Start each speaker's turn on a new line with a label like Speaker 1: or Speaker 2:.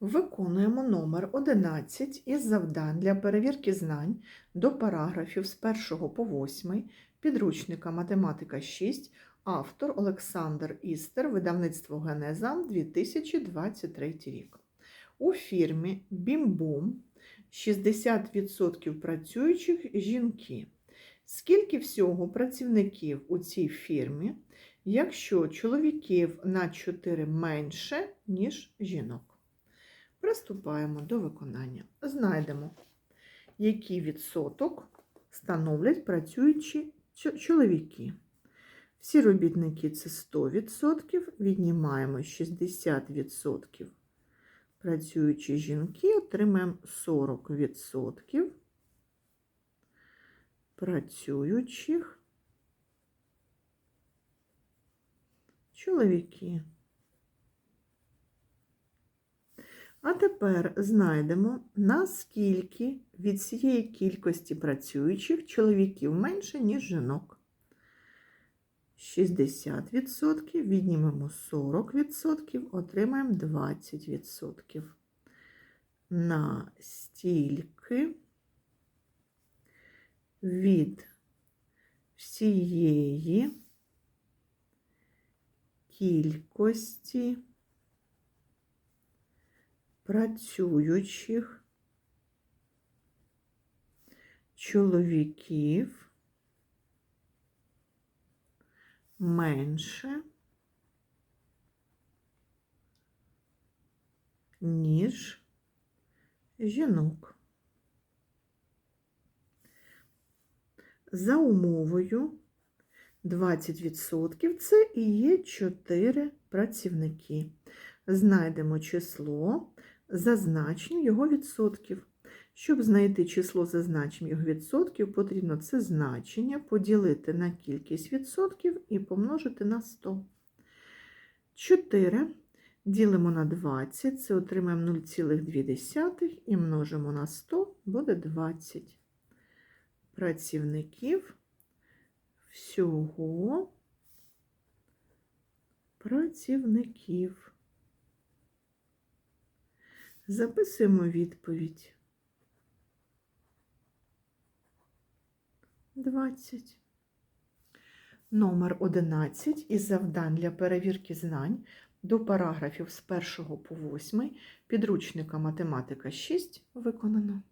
Speaker 1: Виконуємо номер 11 із завдань для перевірки знань до параграфів з 1 по 8 підручника Математика 6, автор Олександр Істер, видавництво Генезам 2023 рік. У фірмі Бімбум 60% працюючих жінки. Скільки всього працівників у цій фірмі, якщо чоловіків на 4 менше, ніж жінок? Приступаємо до виконання. Знайдемо, який відсоток становлять працюючі чоловіки. Всі робітники це 100%, віднімаємо 60%. Працюючі жінки отримаємо 40% працюючих чоловіки. А тепер знайдемо, наскільки від цієї кількості працюючих чоловіків менше, ніж жінок. 60% віднімемо 40%, отримаємо 20%. Настільки від всієї кількості працюючих чоловіків менше, ніж жінок. За умовою 20% це і є 4 працівники. Знайдемо число за його відсотків. Щоб знайти число за значенням його відсотків, потрібно це значення поділити на кількість відсотків і помножити на 100. 4 ділимо на 20, це отримаємо 0,2 і множимо на 100, буде 20 працівників всього працівників. Записуємо відповідь. 20. Номер 11 із завдань для перевірки знань до параграфів з 1 по 8 підручника Математика 6 виконано.